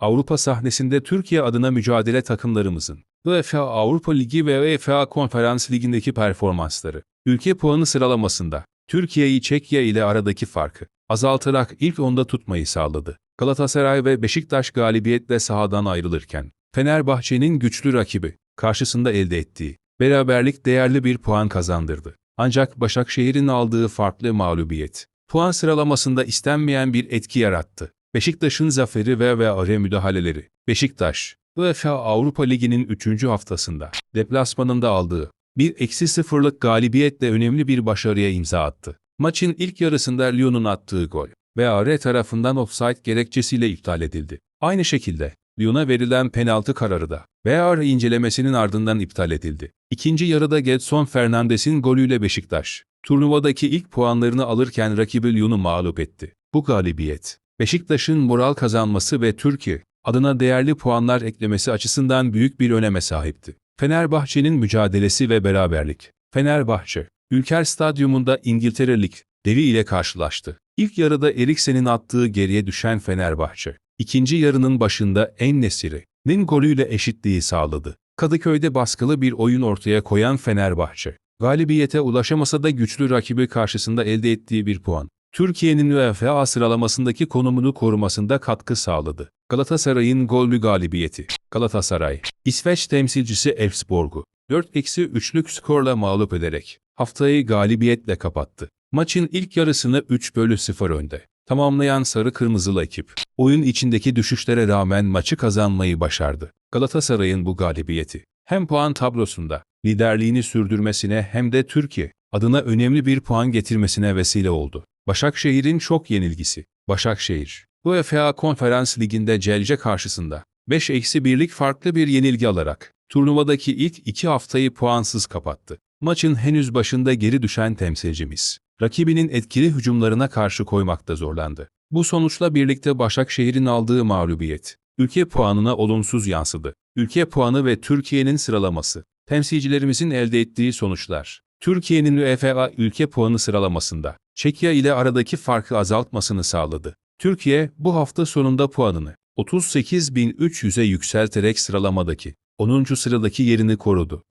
Avrupa sahnesinde Türkiye adına mücadele takımlarımızın UEFA Avrupa Ligi ve UEFA Konferans Ligi'ndeki performansları, ülke puanı sıralamasında Türkiye'yi Çekya ile aradaki farkı azaltarak ilk onda tutmayı sağladı. Galatasaray ve Beşiktaş galibiyetle sahadan ayrılırken, Fenerbahçe'nin güçlü rakibi karşısında elde ettiği beraberlik değerli bir puan kazandırdı. Ancak Başakşehir'in aldığı farklı mağlubiyet, puan sıralamasında istenmeyen bir etki yarattı. Beşiktaş'ın zaferi ve VAR müdahaleleri. Beşiktaş, UEFA Avrupa Ligi'nin 3. haftasında deplasmanında aldığı bir eksi sıfırlık galibiyetle önemli bir başarıya imza attı. Maçın ilk yarısında Lyon'un attığı gol VAR tarafından offside gerekçesiyle iptal edildi. Aynı şekilde Lyon'a verilen penaltı kararı da VAR incelemesinin ardından iptal edildi. İkinci yarıda Gedson Fernandes'in golüyle Beşiktaş, turnuvadaki ilk puanlarını alırken rakibi Lyon'u mağlup etti. Bu galibiyet, Beşiktaş'ın moral kazanması ve Türkiye adına değerli puanlar eklemesi açısından büyük bir öneme sahipti. Fenerbahçe'nin mücadelesi ve beraberlik. Fenerbahçe, Ülker Stadyumunda İngiltere Lig devi ile karşılaştı. İlk yarıda Eriksen'in attığı geriye düşen Fenerbahçe, ikinci yarının başında En-Nesyri'nin golüyle eşitliği sağladı. Kadıköy'de baskılı bir oyun ortaya koyan Fenerbahçe, galibiyete ulaşamasa da güçlü rakibi karşısında elde ettiği bir puan, Türkiye'nin UEFA sıralamasındaki konumunu korumasında katkı sağladı. Galatasaray'ın gollü galibiyeti. Galatasaray, İsveç temsilcisi Elfsborg'u 4-3'lük skorla mağlup ederek haftayı galibiyetle kapattı. Maçın ilk yarısını 3 bölü 0 önde. Tamamlayan sarı kırmızılı ekip, oyun içindeki düşüşlere rağmen maçı kazanmayı başardı. Galatasaray'ın bu galibiyeti, hem puan tablosunda liderliğini sürdürmesine hem de Türkiye adına önemli bir puan getirmesine vesile oldu. Başakşehir'in çok yenilgisi. Başakşehir, UEFA Konferans Ligi'nde Celce karşısında 5-1'lik farklı bir yenilgi alarak turnuvadaki ilk iki haftayı puansız kapattı. Maçın henüz başında geri düşen temsilcimiz, rakibinin etkili hücumlarına karşı koymakta zorlandı. Bu sonuçla birlikte Başakşehir'in aldığı mağlubiyet, ülke puanına olumsuz yansıdı. Ülke puanı ve Türkiye'nin sıralaması, temsilcilerimizin elde ettiği sonuçlar, Türkiye'nin UEFA ülke puanı sıralamasında Çekya ile aradaki farkı azaltmasını sağladı. Türkiye bu hafta sonunda puanını 38.300'e yükselterek sıralamadaki 10. sıradaki yerini korudu.